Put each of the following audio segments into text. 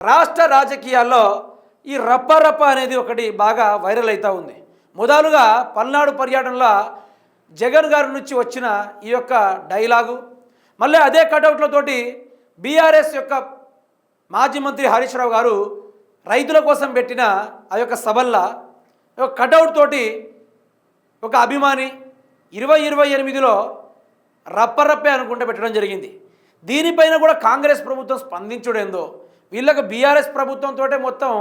రాష్ట్ర రాజకీయాల్లో ఈ రప్ప రప్ప అనేది ఒకటి బాగా వైరల్ అవుతూ ఉంది. మొదలుగా పల్నాడు పర్యటనలో జగన్ గారి నుంచి వచ్చిన ఈ యొక్క డైలాగు మళ్ళీ అదే కటౌట్లతోటి బీఆర్ఎస్ యొక్క మాజీ మంత్రి హరీష్ రావు గారు రైతుల కోసం పెట్టిన ఆ యొక్క సభల్లో ఒక కటౌట్ తోటి ఒక అభిమాని ఇరవై ఇరవై ఎనిమిదిలో రప్పరప్పే అనుకుంటే పెట్టడం జరిగింది. దీనిపైన కూడా కాంగ్రెస్ ప్రభుత్వం స్పందించుడేందో వీళ్ళకి బీఆర్ఎస్ ప్రభుత్వంతో మొత్తం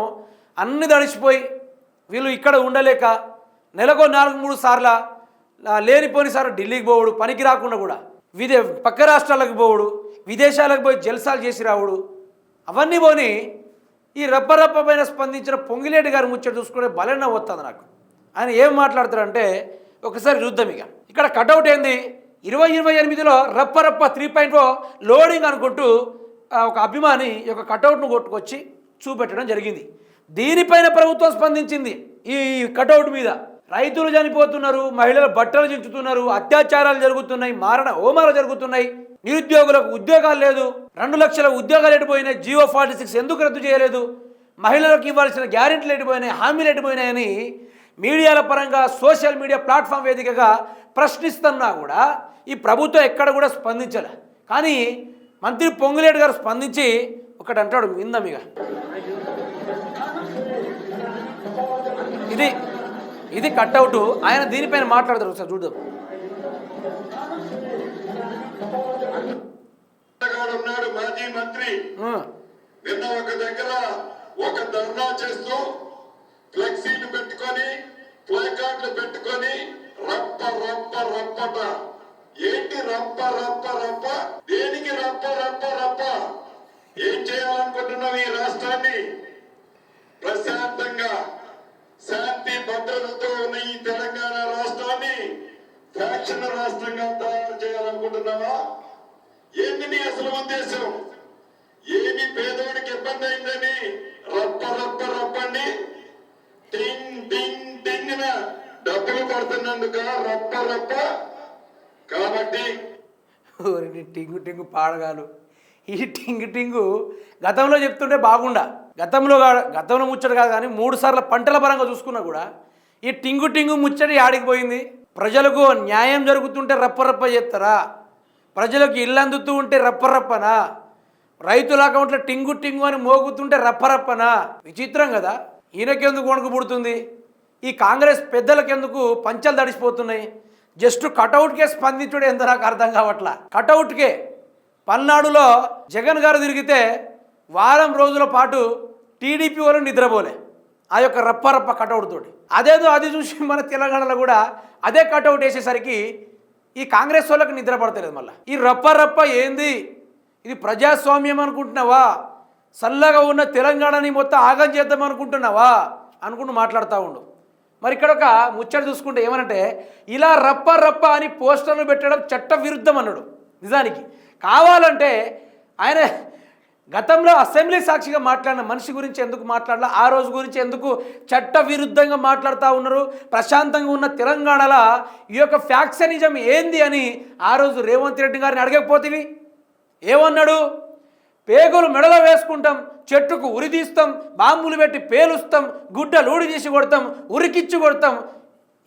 అన్ని దడిచిపోయి వీళ్ళు ఇక్కడ ఉండలేక నెలకో నాలుగు మూడు సార్ల లేనిపోని సార్లు ఢిల్లీకి పోవుడు పనికి రాకుండా కూడా. విదే పక్క రాష్ట్రాలకు పోవుడు విదేశాలకు పోయి జల్సాలు చేసి రావుడు. అవన్నీ పోని ఈ రప్పరప్ప పైన స్పందించిన పొంగిలేటి గారి ముచ్చట చూసుకుంటే బలన్న వస్తుంది నాకు. ఆయన ఏం మాట్లాడతారంటే ఒకసారి చూద్దాం ఇక. ఇక్కడ కటౌట్ ఏంది? ఇరవై ఇరవై ఎనిమిదిలో రప్పరప్ప త్రీ పాయింట్ లోడింగ్ అనుకుంటూ ఒక అభిమాని యొక్క కటౌట్ను కొట్టుకొచ్చి చూపెట్టడం జరిగింది. దీనిపైన ప్రభుత్వం స్పందించింది ఈ కటౌట్ మీద. రైతులు చనిపోతున్నారు మహిళలు బట్టలు చించుతున్నారు అత్యాచారాలు జరుగుతున్నాయి మారణ హోమాలు జరుగుతున్నాయి నిరుద్యోగులకు ఉద్యోగాలు లేదు రెండు లక్షల ఉద్యోగాలు ఎడిపోయినాయి జియో ఫార్టీ సిక్స్ ఎందుకు రద్దు చేయలేదు మహిళలకు ఇవ్వాల్సిన గ్యారెంటీలు ఎడిపోయినాయి హామీలు ఎడిపోయినాయని మీడియాల పరంగా సోషల్ మీడియా ప్లాట్ఫామ్ వేదికగా ప్రశ్నిస్తున్నా కూడా ఈ ప్రభుత్వం ఎక్కడ కూడా స్పందించలే. కానీ మంత్రి పొంగులేటి గారు స్పందించి ఒకటి అంటాడు ఇక. ఇది ఇది కట్అవుట్. ఆయన దీనిపైన మాట్లాడతారు ఒకసారి చూద్దాం. ఉన్నాడు మాజీ మంత్రి. నిన్న ఒక దగ్గర ఒక ధర్నా చేస్తూ ఫ్లెక్సీలు పెట్టుకొని ప్లేకార్డులు పెట్టుకొని రప్ప రప్ప రప్పట ఏంటి రప్ప రప్ప రప్ప? దేనికి రప్ప రప్ప రప్ప? ఏం చేయాలనుకుంటున్నాం ఈ రాష్ట్రాన్ని? ప్రశాంతంగా శాంతి భద్రతతో ఉన్న ఈ తెలంగాణ రాష్ట్రాన్ని ఫ్యాక్షన్ రాష్ట్రంగా తయారు చేయాలనుకుంటున్నావా? ఏంటి నీ అసలు ఉద్దేశం? ఏమి పేదోడికి ఇబ్బంది అయిందని రప్ప రప్ప రప్పండి. టింగ్ టింగ్ టింగ్ డబ్బులు పడుతున్నందుక రప్ప రప్ప. కాబట్టి ఓరి టింగు టింగు పాడగాలు. ఈ టింగు టింగు గతంలో చెప్తుంటే బాగుండా. గతంలో గతంలో ముచ్చట కాదు కానీ మూడు సార్లు పంటల పరంగా చూసుకున్నా కూడా ఈ టింగు టింగు ముచ్చట ఆడికి పోయింది? ప్రజలకు న్యాయం జరుగుతుంటే రప్పరప్ప చేస్తారా? ప్రజలకు ఇల్లు అందుతూ ఉంటే రప్పరప్పనా రైతుల అకౌంట్లో టింగు టింగు అని మోగుతుంటే రప్పరప్పనా విచిత్రం కదా. ఈయనకెందుకు వణుకు పుడుతుంది? ఈ కాంగ్రెస్ పెద్దలకెందుకు పంచలు తడిసిపోతున్నాయి? జస్ట్ కటౌట్కే స్పందించుడు ఎంత నాకు అర్థం కావట్లా. కటౌట్కే. పల్నాడులో జగన్ గారు తిరిగితే వారం రోజుల పాటు టీడీపీ వాళ్ళు నిద్రపోలే. ఆ యొక్క రప్పారప్ప కటౌట్ తోటి. అదేదో అది చూసి మన తెలంగాణలో కూడా అదే కటౌట్ వేసేసరికి ఈ కాంగ్రెస్ వాళ్ళకి నిద్ర పడతలేదు మళ్ళీ. ఈ రప్పారప్ప ఏంది? ఇది ప్రజాస్వామ్యం అనుకుంటున్నావా? చల్లగా ఉన్న తెలంగాణని మొత్తం ఆగం చేద్దాం అనుకుంటున్నావా? అనుకుంటూ మాట్లాడుతూ ఉండు. మరి ఇక్కడ ఒక ముచ్చట చూసుకుంటే ఏమనంటే ఇలా రప్ప రప్ప అని పోస్టర్లు పెట్టడం చట్ట విరుద్ధం అన్నాడు. నిజానికి. కావాలంటే ఆయన గతంలో అసెంబ్లీ సాక్షిగా మాట్లాడిన మనిషి గురించి ఎందుకు మాట్లాడాల? ఆ రోజు గురించి ఎందుకు చట్ట విరుద్ధంగా మాట్లాడుతూ ఉన్నారు? ప్రశాంతంగా ఉన్న తెలంగాణలో ఈ యొక్క ఫ్యాక్షనిజం ఏంది అని ఆ రోజు రేవంత్ రెడ్డి గారిని అడగకపోతేవి? ఏమన్నాడు? పేగులు మెడలో వేసుకుంటాం చెట్టుకు ఉరి తీస్తాం బాంబులు పెట్టి పేలుస్తాం గుడ్డలు ఊడి తీసి కొడతాం ఉరికిచ్చి కొడతాం.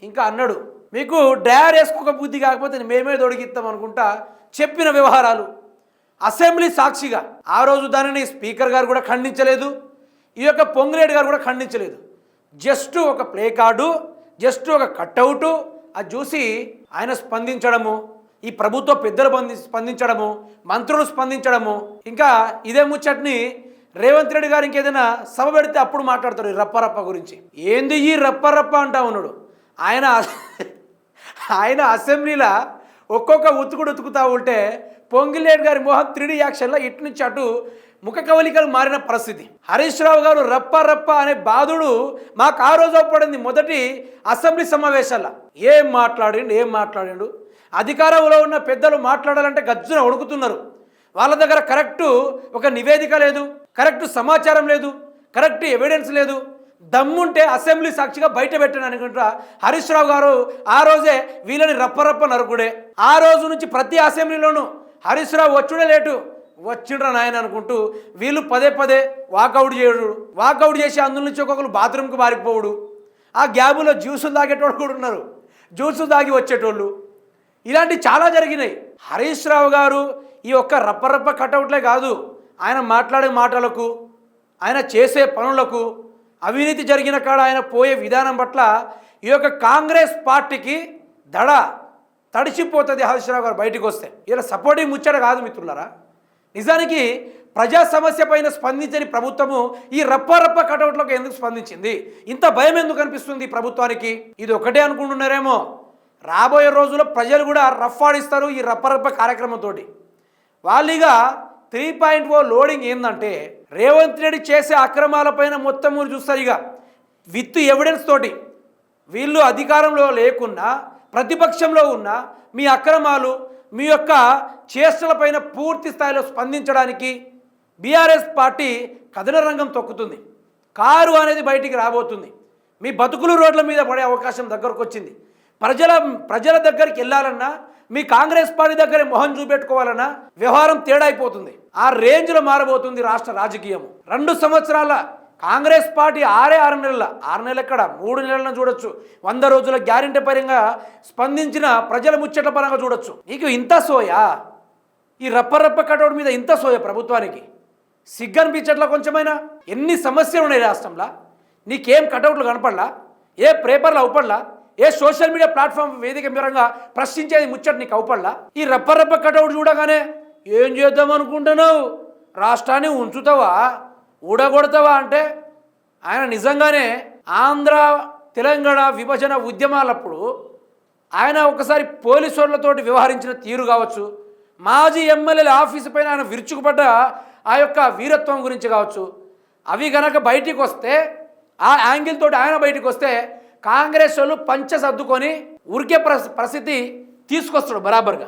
ఇంకా అన్నాడు మీకు డ్రయర్ వేసుకోక బుద్ధి కాకపోతే మేమే దొడిగిస్తాం అనుకుంటా చెప్పిన వ్యవహారాలు. అసెంబ్లీ సాక్షిగా ఆ రోజు దానిని స్పీకర్ గారు కూడా ఖండించలేదు ఈ యొక్క పొంగిరెడ్డి గారు కూడా ఖండించలేదు. జస్ట్ ఒక ప్లే కార్డు జస్ట్ ఒక కట్అవుట్ అది చూసి ఆయన స్పందించడము ఈ ప్రభుత్వ పెద్దలు స్పందించడము మంత్రులు స్పందించడము ఇంకా ఇదే ముచ్చట్ని రేవంత్ రెడ్డి గారు ఇంకేదైనా సభ పెడితే అప్పుడు మాట్లాడతాడు ఈ రప్పరప్ప గురించి. ఏంది ఈ రప్పరప్ప అంటా ఉన్నాడు? ఆయన ఆయన అసెంబ్లీలో ఒక్కొక్క ఉతుకుడు ఉతుకుతా ఉంటే పొంగిలేడు గారి మోహన్ త్రీడీ యాక్షన్లో ఇటు నుంచి అటు ముఖ కవలికలు మారిన పరిస్థితి. హరీష్ రావు గారు రప్ప రప్ప అనే బాధుడు మాకు ఆ రోజు పడింది మొదటి అసెంబ్లీ సమావేశాల్లో. ఏం మాట్లాడిండు ఏం మాట్లాడిండు? అధికారంలో ఉన్న పెద్దలు మాట్లాడాలంటే గజ్జున వణుకుతున్నారు. వాళ్ళ దగ్గర కరెక్టు ఒక నివేదిక లేదు కరెక్ట్ సమాచారం లేదు కరెక్ట్ ఎవిడెన్స్ లేదు. దమ్ముంటే అసెంబ్లీ సాక్షిగా బయట పెట్టాను అనుకుంటా. హరీష్ రావు గారు ఆ రోజే వీళ్ళని రప్పరప్ప నరుకుడే. ఆ రోజు నుంచి ప్రతి అసెంబ్లీలోనూ హరీష్ రావు వచ్చుడే లేటు వచ్చిండ్రా నాయన అనుకుంటూ వీళ్ళు పదే పదే వాకౌట్ చేయడు. వాకౌట్ చేసి అందులో నుంచి ఒక్కొక్కరు బాత్రూమ్కి మారిపోవుడు. ఆ గ్యాబులో జ్యూసులు తాగేటోళ్ళు కూడా ఉన్నారు. జ్యూసులు తాగి వచ్చేటోళ్ళు. ఇలాంటి చాలా జరిగినాయి. హరీష్ రావు గారు ఈ ఒక్క రప్పరప్ప కటౌట్లే కాదు ఆయన మాట్లాడే మాటలకు ఆయన చేసే పనులకు అవినీతి జరిగిన కాడ ఆయన పోయే విధానం పట్ల ఈ యొక్క కాంగ్రెస్ పార్టీకి దడ తడిచిపోతుంది హరీష్ రావు గారు బయటకు వస్తే. ఇలా సపోర్టింగ్ ముచ్చట కాదు మిత్రులారా. నిజానికి ప్రజా సమస్య పైన స్పందించని ప్రభుత్వము ఈ రప్పరప్ప కటౌట్లకు ఎందుకు స్పందించింది? ఇంత భయం ఎందుకు అనిపిస్తుంది ప్రభుత్వానికి? ఇది ఒకటే అనుకుంటున్నారేమో. రాబోయే రోజుల్లో ప్రజలు కూడా రఫ్ ఆడిస్తారు ఈ రప్పరప్ప కార్యక్రమంతో వాళ్ళిగా త్రీ పాయింట్ ఓ లోడింగ్ ఏంటంటే రేవంత్ రెడ్డి చేసే అక్రమాలపైన మొత్తం మీరు చూస్తారు ఇక. విత్ ఎవిడెన్స్ తోటి. వీళ్ళు అధికారంలో లేకున్నా ప్రతిపక్షంలో ఉన్న మీ అక్రమాలు మీ యొక్క చేష్టలపైన పూర్తి స్థాయిలో స్పందించడానికి బీఆర్ఎస్ పార్టీ కథన రంగం తొక్కుతుంది. కారు అనేది బయటికి రాబోతుంది. మీ బతుకులు రోడ్ల మీద పడే అవకాశం దగ్గరకు వచ్చింది ప్రజల ప్రజల దగ్గరికి వెళ్ళాలన్నా మీ కాంగ్రెస్ పార్టీ దగ్గర మొహం చూపెట్టుకోవాలన్నా వ్యవహారం తేడా అయిపోతుంది ఆ రేంజ్లో మారబోతుంది రాష్ట్ర రాజకీయం రెండు సంవత్సరాల కాంగ్రెస్ పార్టీ ఆరే ఆరు నెలల ఆరు నెలలు ఎక్కడ మూడు నెలలను చూడొచ్చు. వంద రోజుల గ్యారెంటీ పరంగా స్పందించిన ప్రజల ముచ్చట్ల పరంగా చూడొచ్చు. నీకు ఇంత సోయా? ఈ రప్పరప్ప కటౌట్ మీద ఇంత సోయ ప్రభుత్వానికి? సిగ్గనిపించట్లా కొంచెమైనా? ఎన్ని సమస్యలు ఉన్నాయి రాష్ట్రంలో? నీకేం కటౌట్లు కనపడలా? ఏ పేపర్లు అవుపడలా? ఏ సోషల్ మీడియా ప్లాట్ఫామ్ వేదిక మీరంగా ప్రశ్నించేది ముచ్చట నీకు అవుపడలా? ఈ రప్పరప్ప కటౌట్ చూడగానే ఏం చేద్దాం అనుకుంటున్నావు? రాష్ట్రాన్ని ఉంచుతావా? ఊడగొడతావా అంటే? ఆయన నిజంగానే ఆంధ్ర తెలంగాణ విభజన ఉద్యమాలప్పుడు ఆయన ఒకసారి పోలీసులతో వ్యవహరించిన తీరు కావచ్చు. మాజీ ఎమ్మెల్యేల ఆఫీసు పైన ఆయన విరుచుకుపడ్డ ఆ యొక్క వీరత్వం గురించి కావచ్చు. అవి గనక బయటికి వస్తే ఆ యాంగిల్ తోటి ఆయన బయటికి వస్తే కాంగ్రెస్ వాళ్ళు పంచ సర్దుకొని ఉరికే ప్రసిద్ధి తీసుకొస్తాడు బరాబర్గా.